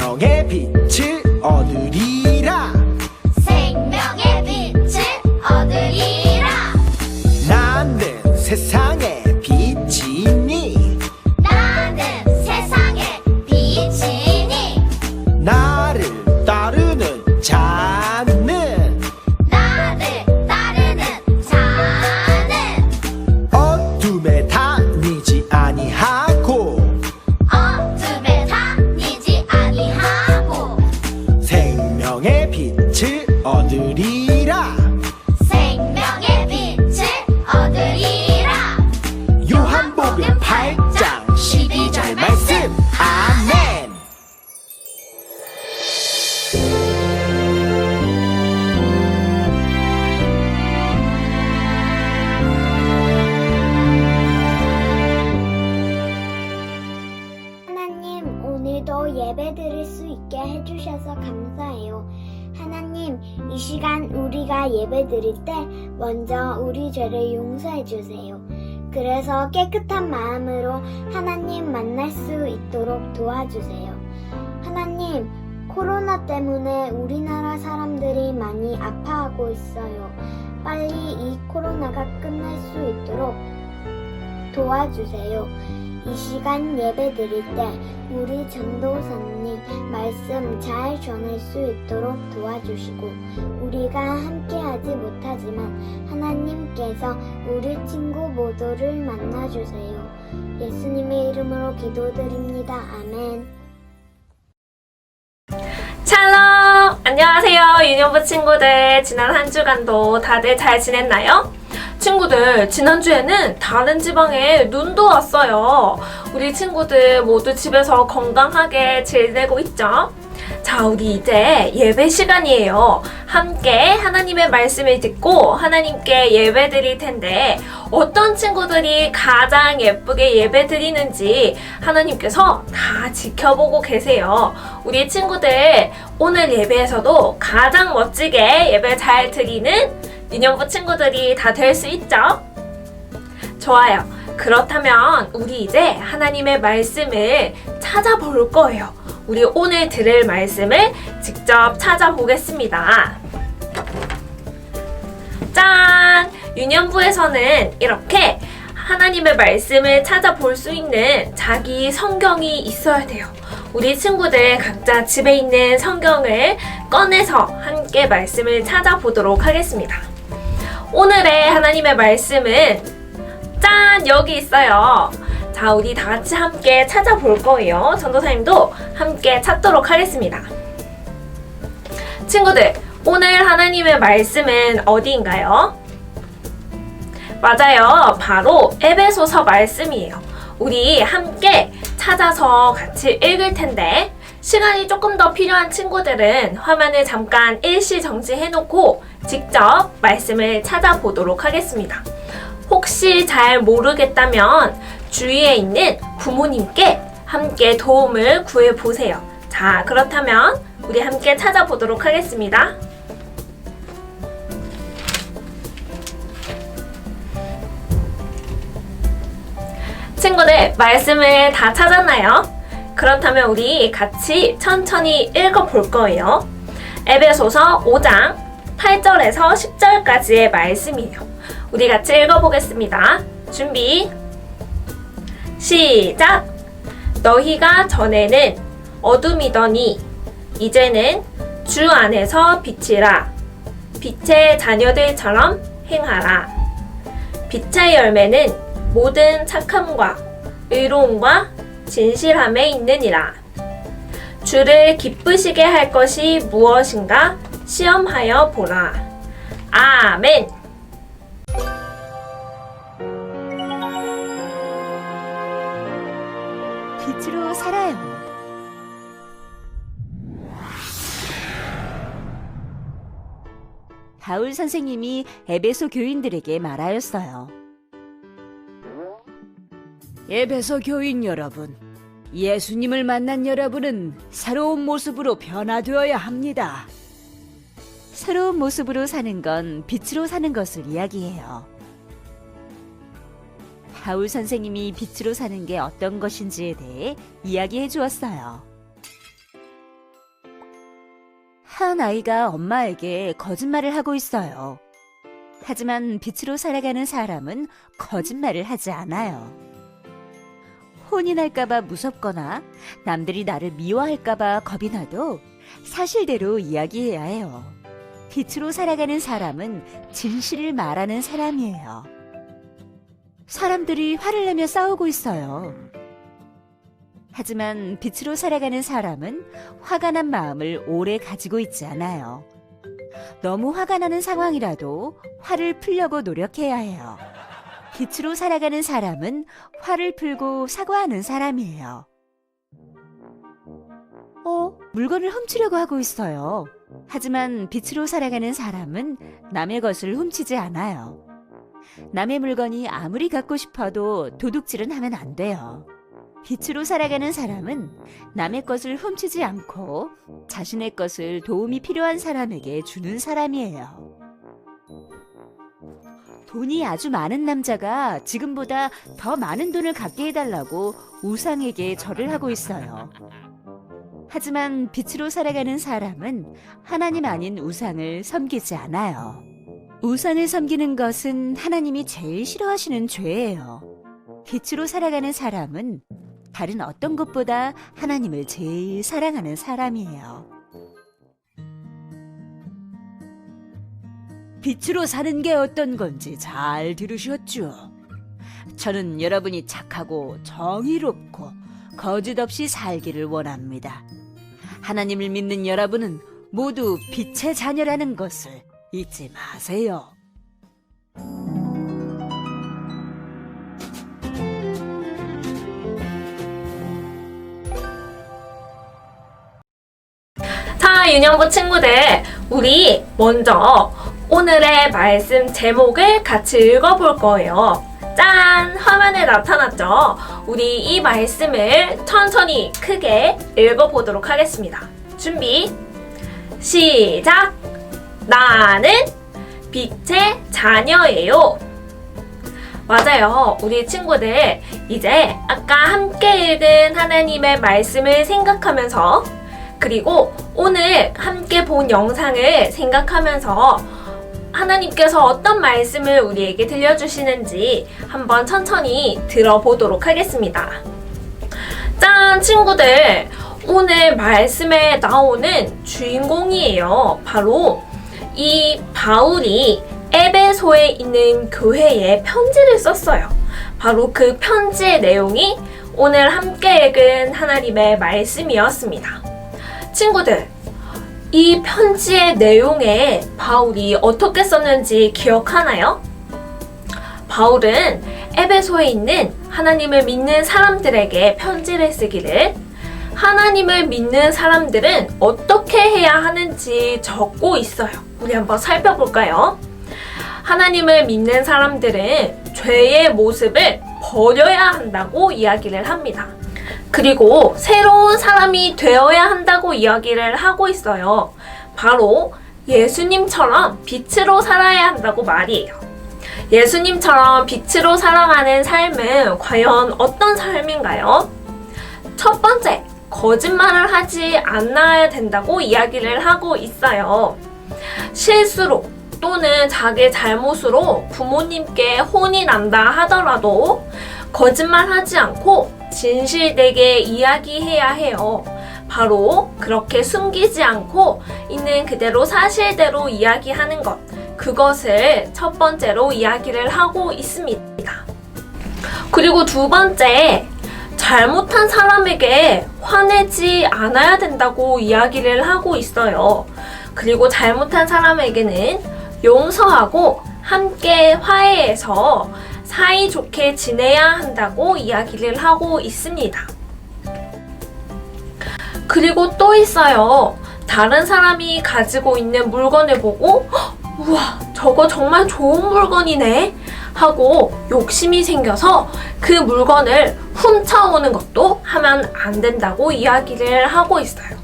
운명의 빛을 감사해요. 하나님, 이 시간 우리가 예배 드릴 때 먼저 우리 죄를 용서해 주세요. 그래서 깨끗한 마음으로 하나님 만날 수 있도록 도와주세요. 하나님, 코로나 때문에 우리나라 사람들이 많이 아파하고 있어요. 빨리 이 코로나가 끝날 수 있도록 도와주세요. 이 시간 예배 드릴 때 우리 전도사님 말씀 잘 전할 수 있도록 도와주시고 우리가 함께하지 못하지만 하나님께서 우리 친구 모두를 만나주세요. 예수님의 이름으로 기도드립니다. 아멘. 샬롬! 안녕하세요, 유년부 친구들. 지난 한 주간도 다들 잘 지냈나요? 친구들, 지난주에는 다른 지방에 눈도 왔어요. 우리 친구들 모두 집에서 건강하게 지내고 있죠? 자, 우리 이제 예배 시간이에요. 함께 하나님의 말씀을 듣고 하나님께 예배 드릴 텐데, 어떤 친구들이 가장 예쁘게 예배 드리는지 하나님께서 다 지켜보고 계세요. 우리 친구들, 오늘 예배에서도 가장 멋지게 예배 잘 드리는 유년부 친구들이 다 될 수 있죠? 좋아요. 그렇다면 우리 이제 하나님의 말씀을 찾아볼 거예요. 우리 오늘 들을 말씀을 직접 찾아보겠습니다. 짠! 유년부에서는 이렇게 하나님의 말씀을 찾아볼 수 있는 자기 성경이 있어야 돼요. 우리 친구들 각자 집에 있는 성경을 꺼내서 함께 말씀을 찾아보도록 하겠습니다. 오늘의 하나님의 말씀은 짠! 여기 있어요. 자, 우리 다 같이 함께 찾아볼 거예요. 전도사님도 함께 찾도록 하겠습니다. 친구들, 오늘 하나님의 말씀은 어디인가요? 맞아요. 바로 에베소서 말씀이에요. 우리 함께 찾아서 같이 읽을 텐데, 시간이 조금 더 필요한 친구들은 화면을 잠깐 일시 정지해놓고 직접 말씀을 찾아보도록 하겠습니다. 혹시 잘 모르겠다면 주위에 있는 부모님께 함께 도움을 구해보세요. 자, 그렇다면 우리 함께 찾아보도록 하겠습니다. 친구들, 말씀을 다 찾았나요? 그렇다면 우리 같이 천천히 읽어볼 거예요. 에베소서 5장 8절에서 10절까지의 말씀이에요. 우리 같이 읽어보겠습니다. 준비. 시작! 너희가 전에는 어둠이더니 이제는 주 안에서 빛이라. 빛의 자녀들처럼 행하라. 빛의 열매는 모든 착함과 의로움과 진실함에 있느니라. 주를 기쁘시게 할 것이 무엇인가 시험하여 보라. 아멘. 빛으로 살아요. 바울 선생님이 에베소 교인들에게 말하였어요. 에베소 교인 여러분, 예수님을 만난 여러분은 새로운 모습으로 변화되어야 합니다. 새로운 모습으로 사는 건 빛으로 사는 것을 이야기해요. 바울 선생님이 빛으로 사는 게 어떤 것인지에 대해 이야기해 주었어요. 한 아이가 엄마에게 거짓말을 하고 있어요. 하지만 빛으로 살아가는 사람은 거짓말을 하지 않아요. 혼이 날까봐 무섭거나 남들이 나를 미워할까봐 겁이 나도 사실대로 이야기해야 해요. 빛으로 살아가는 사람은 진실을 말하는 사람이에요. 사람들이 화를 내며 싸우고 있어요. 하지만 빛으로 살아가는 사람은 화가 난 마음을 오래 가지고 있지 않아요. 너무 화가 나는 상황이라도 화를 풀려고 노력해야 해요. 빛으로 살아가는 사람은 화를 풀고 사과하는 사람이에요. 어, 물건을 훔치려고 하고 있어요. 하지만 빛으로 살아가는 사람은 남의 것을 훔치지 않아요. 남의 물건이 아무리 갖고 싶어도 도둑질은 하면 안 돼요. 빛으로 살아가는 사람은 남의 것을 훔치지 않고 자신의 것을 도움이 필요한 사람에게 주는 사람이에요. 돈이 아주 많은 남자가 지금보다 더 많은 돈을 갖게 해달라고 우상에게 절을 하고 있어요. 하지만 빛으로 살아가는 사람은 하나님 아닌 우상을 섬기지 않아요. 우상을 섬기는 것은 하나님이 제일 싫어하시는 죄예요. 빛으로 살아가는 사람은 다른 어떤 것보다 하나님을 제일 사랑하는 사람이에요. 빛으로 사는 게 어떤 건지 잘 들으셨죠? 저는 여러분이 착하고 정의롭고 거짓 없이 살기를 원합니다. 하나님을 믿는 여러분은 모두 빛의 자녀라는 것을 잊지 마세요. 자, 유년부 친구들, 우리 먼저 오늘의 말씀 제목을 같이 읽어볼 거예요. 짠! 화면에 나타났죠? 우리 이 말씀을 천천히 크게 읽어보도록 하겠습니다. 준비, 시작! 나는 빛의 자녀예요. 맞아요. 우리 친구들, 이제 아까 함께 읽은 하나님의 말씀을 생각하면서 그리고 오늘 함께 본 영상을 생각하면서 하나님께서 어떤 말씀을 우리에게 들려주시는지 한번 천천히 들어보도록 하겠습니다. 짠, 친구들! 오늘 말씀에 나오는 주인공이에요. 바로 이 바울이 에베소에 있는 교회에 편지를 썼어요. 바로 그 편지의 내용이 오늘 함께 읽은 하나님의 말씀이었습니다. 친구들, 이 편지의 내용에 바울이 어떻게 썼는지 기억하나요? 바울은 에베소에 있는 하나님을 믿는 사람들에게 편지를 쓰기를 하나님을 믿는 사람들은 어떻게 해야 하는지 적고 있어요. 우리 한번 살펴볼까요? 하나님을 믿는 사람들은 죄의 모습을 버려야 한다고 이야기를 합니다. 그리고 새로운 사람이 되어야 한다고 이야기를 하고 있어요. 바로 예수님처럼 빛으로 살아야 한다고 말이에요. 예수님처럼 빛으로 살아가는 삶은 과연 어떤 삶인가요? 첫 번째, 거짓말을 하지 않아야 된다고 이야기를 하고 있어요. 실수로 또는 자기 잘못으로 부모님께 혼이 난다 하더라도 거짓말하지 않고 진실되게 이야기해야 해요. 바로 그렇게 숨기지 않고 있는 그대로 사실대로 이야기하는 것. 그것을 첫 번째로 이야기를 하고 있습니다. 그리고 두 번째, 잘못한 사람에게 화내지 않아야 된다고 이야기를 하고 있어요. 그리고 잘못한 사람에게는 용서하고 함께 화해해서 사이좋게 지내야 한다고 이야기를 하고 있습니다. 그리고 또 있어요. 다른 사람이 가지고 있는 물건을 보고 "헉, 우와 저거 정말 좋은 물건이네 하고 욕심이 생겨서 그 물건을 훔쳐오는 것도 하면 안 된다고 이야기를 하고 있어요.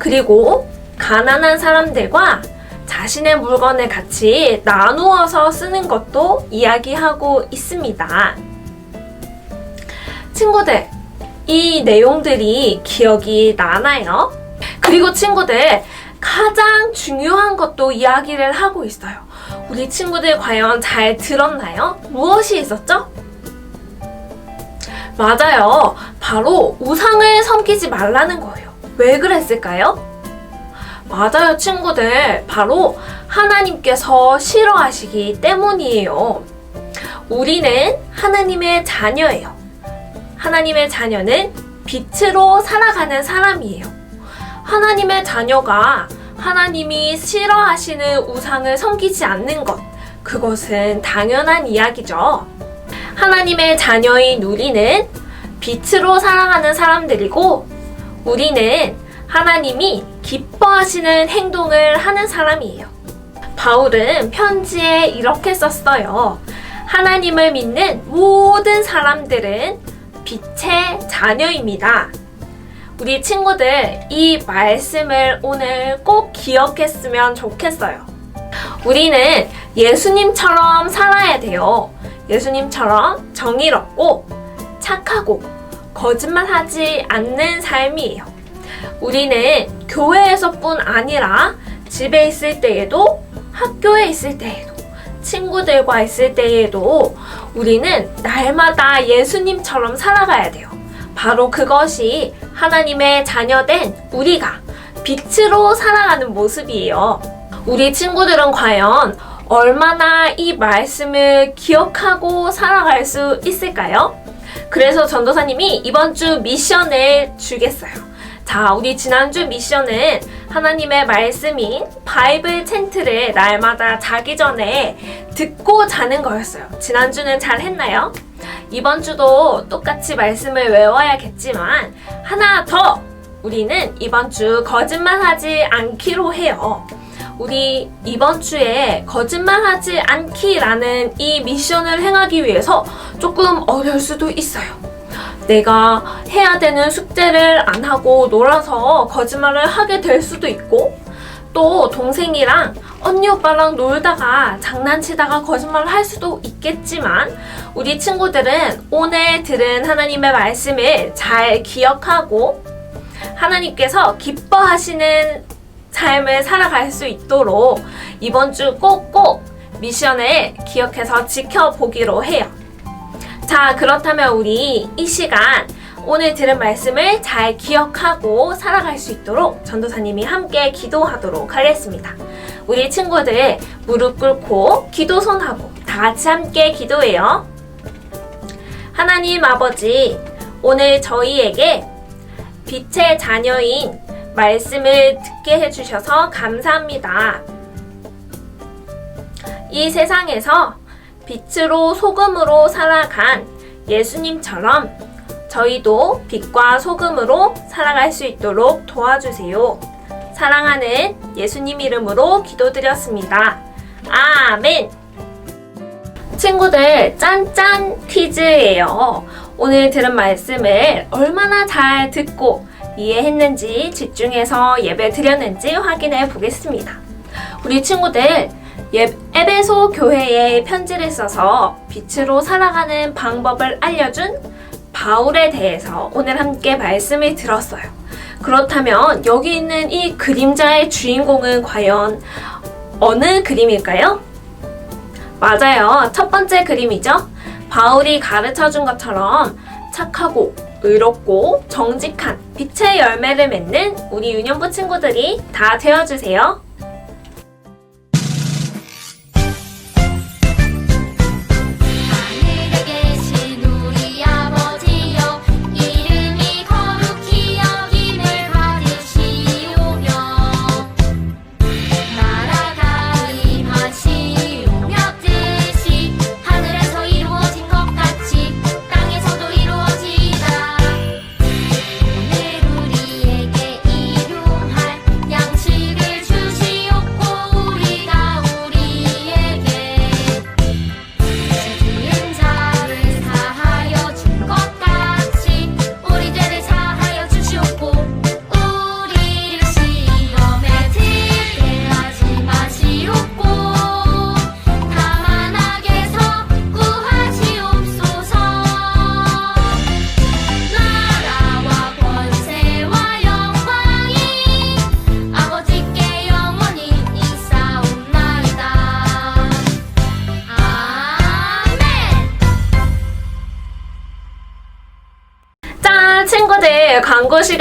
그리고 가난한 사람들과 자신의 물건을 같이 나누어서 쓰는 것도 이야기하고 있습니다. 친구들, 이 내용들이 기억이 나나요? 그리고 친구들, 가장 중요한 것도 이야기를 하고 있어요. 우리 친구들 과연 잘 들었나요? 무엇이 있었죠? 맞아요. 바로 우상을 섬기지 말라는 거예요. 왜 그랬을까요? 맞아요, 친구들. 바로 하나님께서 싫어하시기 때문이에요. 우리는 하나님의 자녀예요. 하나님의 자녀는 빛으로 살아가는 사람이에요. 하나님의 자녀가 하나님이 싫어하시는 우상을 섬기지 않는 것, 그것은 당연한 이야기죠. 하나님의 자녀인 우리는 빛으로 살아가는 사람들이고, 우리는 하나님이 기뻐하시는 행동을 하는 사람이에요. 바울은 편지에 이렇게 썼어요. 하나님을 믿는 모든 사람들은 빛의 자녀입니다. 우리 친구들 이 말씀을 오늘 꼭 기억했으면 좋겠어요. 우리는 예수님처럼 살아야 돼요. 예수님처럼 정의롭고 착하고 거짓말하지 않는 삶이에요. 우리는 교회에서뿐 아니라 집에 있을 때에도 학교에 있을 때에도 친구들과 있을 때에도 우리는 날마다 예수님처럼 살아가야 돼요. 바로 그것이 하나님의 자녀된 우리가 빛으로 살아가는 모습이에요. 우리 친구들은 과연 얼마나 이 말씀을 기억하고 살아갈 수 있을까요? 그래서 전도사님이 이번 주 미션을 주겠어요. 자, 우리 지난주 미션은 하나님의 말씀인 바이블 챈트를 날마다 자기 전에 듣고 자는 거였어요. 지난주는 잘 했나요? 이번 주도 똑같이 말씀을 외워야겠지만 하나 더 우리는 이번 주 거짓말하지 않기로 해요. 우리 이번 주에 거짓말하지 않기라는 이 미션을 행하기 위해서 조금 어려울 수도 있어요. 내가 해야 되는 숙제를 안 하고 놀아서 거짓말을 하게 될 수도 있고, 또 동생이랑 언니 오빠랑 놀다가 장난치다가 거짓말을 할 수도 있겠지만, 우리 친구들은 오늘 들은 하나님의 말씀을 잘 기억하고, 하나님께서 기뻐하시는 삶을 살아갈 수 있도록 이번 주 꼭꼭 미션을 기억해서 지켜보기로 해요. 자, 그렇다면 우리 이 시간 오늘 들은 말씀을 잘 기억하고 살아갈 수 있도록 전도사님이 함께 기도하도록 하겠습니다. 우리 친구들 무릎 꿇고 기도 손하고 다 같이 함께 기도해요. 하나님 아버지, 오늘 저희에게 빛의 자녀인 말씀을 듣게 해주셔서 감사합니다. 이 세상에서 빛으로 소금으로 살아간 예수님처럼 저희도 빛과 소금으로 살아갈 수 있도록 도와주세요. 사랑하는 예수님 이름으로 기도드렸습니다. 아멘! 친구들, 짠짠 퀴즈예요. 오늘 들은 말씀을 얼마나 잘 듣고 이해했는지 집중해서 예배 드렸는지 확인해 보겠습니다. 우리 친구들, 예- 에베소 교회에 편지를 써서 빛으로 살아가는 방법을 알려준 바울에 대해서 오늘 함께 말씀을 들었어요. 그렇다면 여기 있는 이 그림자의 주인공은 과연 어느 그림일까요? 맞아요. 첫 번째 그림이죠. 바울이 가르쳐 준 것처럼 착하고 의롭고 정직한 빛의 열매를 맺는 우리 유년부 친구들이 다 되어주세요.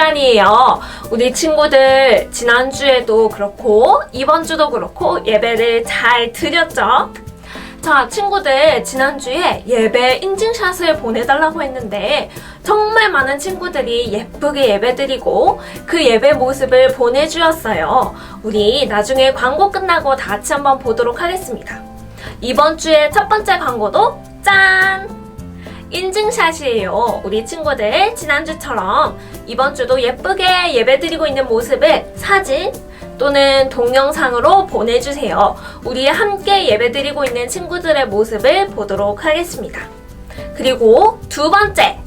시간이에요. 우리 친구들, 지난주에도 그렇고, 이번 주도 그렇고, 예배를 잘 드렸죠? 자, 친구들, 지난주에 예배 인증샷을 보내달라고 했는데, 정말 많은 친구들이 예쁘게 예배 드리고, 그 예배 모습을 보내주었어요. 우리 나중에 광고 끝나고 다 같이 한번 보도록 하겠습니다. 이번 주에 첫 번째 광고도 짠! 인증샷이에요. 우리 친구들 지난주처럼 이번 주도 예쁘게 예배드리고 있는 모습을 사진 또는 동영상으로 보내주세요. 우리 함께 예배드리고 있는 친구들의 모습을 보도록 하겠습니다. 그리고 두 번째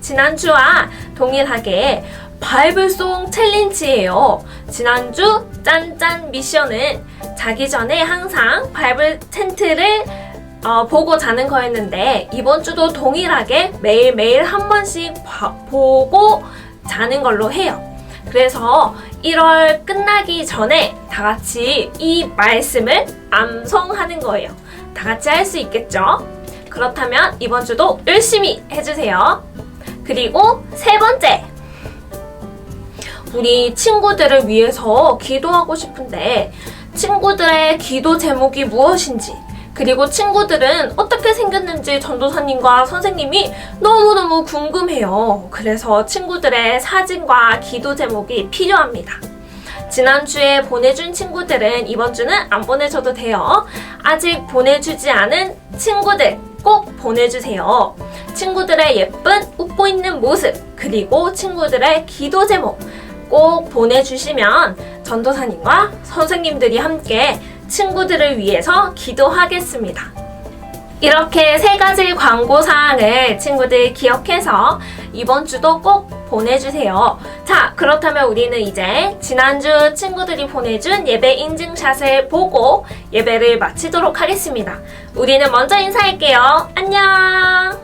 지난주와 동일하게 바이블송 챌린지예요. 지난주 짠짠 미션은 자기 전에 항상 바이블 텐트를 어, 보고 자는 거였는데 이번 주도 동일하게 매일매일 한 번씩 봐- 보고 자는 걸로 해요. 그래서 1월 끝나기 전에 다 같이 이 말씀을 암송하는 거예요. 다 같이 할 수 있겠죠? 그렇다면 이번 주도 열심히 해주세요. 그리고 세 번째. 우리 친구들을 위해서 기도하고 싶은데 친구들의 기도 제목이 무엇인지 그리고 친구들은 어떻게 생겼는지 전도사님과 선생님이 너무너무 궁금해요. 그래서 친구들의 사진과 기도 제목이 필요합니다. 지난주에 보내준 친구들은 이번 주는 안 보내줘도 돼요. 아직 보내주지 않은 친구들 꼭 보내주세요. 친구들의 예쁜 웃고 있는 모습, 그리고 친구들의 기도 제목 꼭 보내주시면 전도사님과 선생님들이 함께 친구들을 위해서 기도하겠습니다. 이렇게 세 가지 광고 사항을 친구들 기억해서 이번 주도 꼭 보내주세요. 자, 그렇다면 우리는 이제 지난주 친구들이 보내준 예배 인증샷을 보고 예배를 마치도록 하겠습니다. 우리는 먼저 인사할게요. 안녕!